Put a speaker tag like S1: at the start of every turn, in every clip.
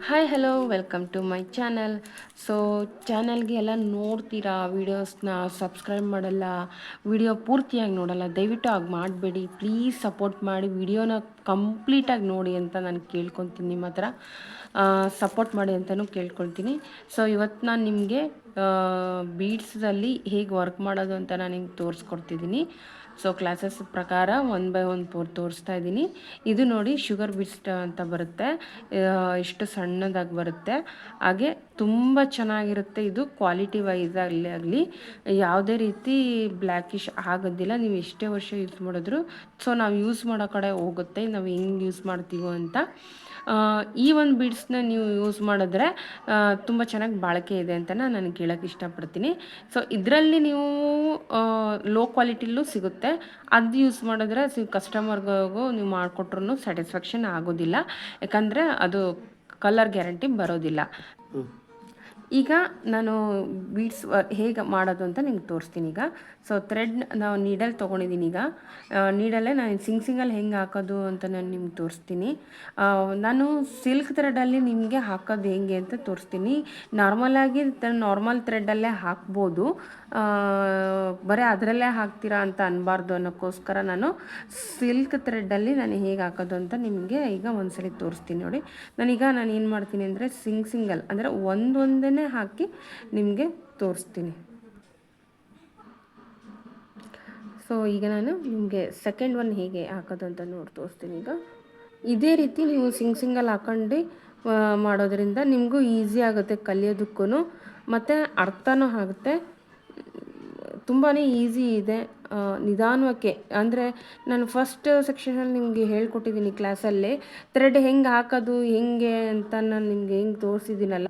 S1: Hi hello welcome to my channel so ಚಾನಲ್ಗೆ ಎಲ್ಲ ನೋಡ್ತೀರಾ ವೀಡಿಯೋಸ್ನ ಸಬ್ಸ್ಕ್ರೈಬ್ ಮಾಡಲ್ಲ ವಿಡಿಯೋ ಪೂರ್ತಿಯಾಗಿ ನೋಡಲ್ಲ, ದಯವಿಟ್ಟು ಆಗಿ ಮಾಡಬೇಡಿ. ಪ್ಲೀಸ್ ಸಪೋರ್ಟ್ ಮಾಡಿ ವಿಡಿಯೋನ ಕಂಪ್ಲೀಟಾಗಿ ನೋಡಿ ಅಂತ ನಾನು ಕೇಳ್ಕೊತೀನಿ ನಿಮ್ಮ ಹತ್ರ. ಸಪೋರ್ಟ್ ಮಾಡಿ ಅಂತಲೂ ಕೇಳ್ಕೊಳ್ತೀನಿ ಸೊ ಇವತ್ತು ನಾನು ನಿಮಗೆ ಬೀಡ್ಸಲ್ಲಿ ಹೇಗೆ ವರ್ಕ್ ಮಾಡೋದು ಅಂತ ನಾನು ನಿಮ್ಗೆ ತೋರಿಸ್ಕೊಡ್ತಿದ್ದೀನಿ ಸೊ ಕ್ಲಾಸಸ್ ಪ್ರಕಾರ ಒನ್ ಬೈ ಒನ್ ಪೋರ್ ತೋರಿಸ್ತಾ ಇದ್ದೀನಿ. ಇದು ನೋಡಿ ಶುಗರ್ ಬಿಸ್ಟ್ ಅಂತ ಬರುತ್ತೆ. ಇಷ್ಟು ಸಣ್ಣದಾಗಿ ಬರುತ್ತೆ. ಹಾಗೆ ತುಂಬ ಚೆನ್ನಾಗಿರುತ್ತೆ. ಇದು ಕ್ವಾಲಿಟಿ ವೈಸ್ ಆಗಲಿ ಆಗಲಿ, ಯಾವುದೇ ರೀತಿ ಬ್ಲ್ಯಾಕಿಶ್ ಆಗೋದಿಲ್ಲ. ನೀವು ಎಷ್ಟೇ ವರ್ಷ ಯೂಸ್ ಮಾಡಿದ್ರು ಸೊ ನಾವು ಯೂಸ್ ಮಾಡೋ ಕಡೆ ಹೋಗುತ್ತೆ. ನಾವು ಹೆಂಗೆ ಯೂಸ್ ಮಾಡ್ತೀವೋ ಅಂತ. ಈ ಒಂದು ಬೀಡ್ಸ್ನ ನೀವು ಯೂಸ್ ಮಾಡಿದ್ರೆ ತುಂಬ ಚೆನ್ನಾಗಿ ಬಾಳಿಕೆ ಇದೆ ಅಂತ ನಾನು ಕೇಳೋಕ್ಕೆ ಇಷ್ಟಪಡ್ತೀನಿ. ಸೊ ಇದರಲ್ಲಿ ನೀವು ಲೋ ಕ್ವಾಲಿಟಿಲೂ ಸಿಗುತ್ತೆ. ಅದು ಯೂಸ್ ಮಾಡಿದ್ರೆ ಕಸ್ಟಮರ್ಗೂ ನೀವು ಮಾಡಿಕೊಟ್ರು ಸ್ಯಾಟಿಸ್ಫ್ಯಾಕ್ಷನ್ ಆಗೋದಿಲ್ಲ. ಯಾಕಂದರೆ ಅದು ಕಲರ್ ಗ್ಯಾರಂಟಿ ಬರೋದಿಲ್ಲ. ಈಗ ನಾನು ಬೀಡ್ಸ್ ಹೇಗೆ ಮಾಡೋದು ಅಂತ ನಿಮ್ಗೆ ತೋರಿಸ್ತೀನಿ ಈಗ. ಸೊ ಥ್ರೆಡ್ ನಾವು ನೀಡಲ್ ತೊಗೊಂಡಿದ್ದೀನಿ ಈಗ. ನೀಡಲ್ಲೇ ನಾನು ಸಿಂಗ್ ಸಿಂಗಲ್ಲಿ ಹೆಂಗೆ ಹಾಕೋದು ಅಂತ ನಾನು ನಿಮ್ಗೆ ತೋರಿಸ್ತೀನಿ. ನಾನು ಸಿಲ್ಕ್ ಥ್ರೆಡಲ್ಲಿ ನಿಮಗೆ ಹಾಕೋದು ಹೆಂಗೆ ಅಂತ ತೋರಿಸ್ತೀನಿ. ನಾರ್ಮಲಾಗಿ ನಾರ್ಮಲ್ ಥ್ರೆಡಲ್ಲೇ ಹಾಕ್ಬೋದು. ಬರೀ ಅದರಲ್ಲೇ ಹಾಕ್ತೀರಾ ಅಂತ ಅನ್ನಬಾರ್ದು ಅನ್ನೋಕ್ಕೋಸ್ಕರ ನಾನು ಸಿಲ್ಕ್ ಥ್ರೆಡ್ಡಲ್ಲಿ ನಾನು ಹೇಗೆ ಹಾಕೋದು ಅಂತ ನಿಮಗೆ ಈಗ ಒಂದ್ಸಲಿ ತೋರಿಸ್ತೀನಿ ನೋಡಿ. ನಾನೀಗ ನಾನು ಏನು ಮಾಡ್ತೀನಿ ಅಂದರೆ ಸಿಂಗ್ ಸಿಂಗಲ್ ಅಂದರೆ ಒಂದೊಂದೇ ಹಾಕಿ ನಿಮಗೆ ತೋರಿಸ್ತೀನಿ. ಸೊ ಈಗ ನಾನು ನಿಮಗೆ ಸೆಕೆಂಡ್ ಒನ್ ಹೇಗೆ ಹಾಕೋದು ಅಂತ ನೋಡಿ ತೋರಿಸ್ತೀನಿ ಈಗ. ಇದೇ ರೀತಿ ನೀವು ಸಿಂಗ್ ಸಿಂಗಲ್ ಹಾಕೊಂಡು ಮಾಡೋದ್ರಿಂದ ನಿಮಗೂ ಈಸಿ ಆಗುತ್ತೆ ಕಲಿಯೋದಕ್ಕೂ ಮತ್ತು ಅರ್ಥನೂ ಆಗುತ್ತೆ. ತುಂಬಾ ಈಸಿ ಇದೆ ನಿಧಾನಕ್ಕೆ. ಅಂದರೆ ನಾನು ಫಸ್ಟ್ ಸೆಕ್ಷನಲ್ಲಿ ನಿಮಗೆ ಹೇಳ್ಕೊಟ್ಟಿದ್ದೀನಿ ಕ್ಲಾಸಲ್ಲಿ ಥ್ರೆಡ್ ಹೆಂಗೆ ಹಾಕೋದು, ಹೆಂಗೆ ಅಂತ ನಾನು ನಿಮಗೆ ಹೆಂಗೆ ತೋರಿಸಿದ್ದೀನಲ್ಲ.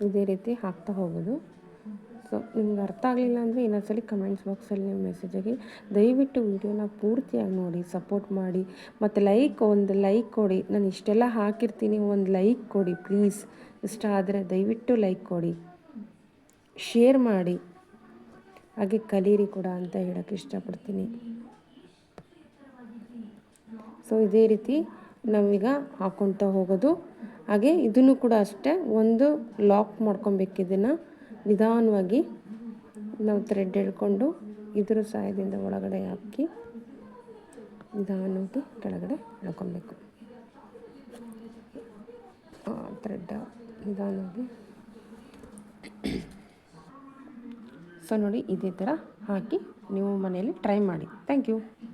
S1: ಇದೇ ರೀತಿ ಹಾಕ್ತಾ ಹೋಗೋದು. ಸೊ, ನಿಮ್ಗೆ ಅರ್ಥ ಆಗಲಿಲ್ಲ ಅಂದರೆ ಇನ್ನೊಂದ್ಸಲಿ ಕಮೆಂಟ್ಸ್ ಬಾಕ್ಸಲ್ಲಿ ನೀವು ಮೆಸೇಜಾಗಿ ದಯವಿಟ್ಟು ವೀಡಿಯೋನ ಪೂರ್ತಿಯಾಗಿ ನೋಡಿ ಸಪೋರ್ಟ್ ಮಾಡಿ. ಮತ್ತು ಲೈಕ್ ಒಂದು ಲೈಕ್ ಕೊಡಿ. ನಾನು ಇಷ್ಟೆಲ್ಲ ಹಾಕಿರ್ತೀನಿ, ಒಂದು ಲೈಕ್ ಕೊಡಿ ಪ್ಲೀಸ್ ಇಷ್ಟ ಆದರೆ ದಯವಿಟ್ಟು ಲೈಕ್ ಕೊಡಿ. ಶೇರ್ ಮಾಡಿ. ಹಾಗೆ ಕಲೀರಿ ಕೂಡ ಅಂತ ಹೇಳೋಕ್ಕೆ ಇಷ್ಟಪಡ್ತೀನಿ. ಸೊ ಇದೇ ರೀತಿ ನಾವೀಗ ಹಾಕ್ಕೊಳ್ತಾ ಹೋಗೋದು. ಹಾಗೆ ಇದನ್ನು ಕೂಡ ಅಷ್ಟೇ ಒಂದು ಲಾಕ್ ಮಾಡ್ಕೊಬೇಕು ಇದನ್ನು. ನಿಧಾನವಾಗಿ ನಾವು ಥ್ರೆಡ್ ಎಳ್ಕೊಂಡು ಇದ್ರ ಸಹಾಯದಿಂದ ಒಳಗಡೆ ಹಾಕಿ ನಿಧಾನವಾಗಿ ಕೆಳಗಡೆ ಎಳ್ಕೊಬೇಕು ಥ್ರೆಡ್ ನಿಧಾನವಾಗಿ. ಸೊ ನೋಡಿ ಇದೇ ಥರ ಹಾಕಿ ನೀವು ಮನೆಯಲ್ಲಿ ಟ್ರೈ ಮಾಡಿ. Thank you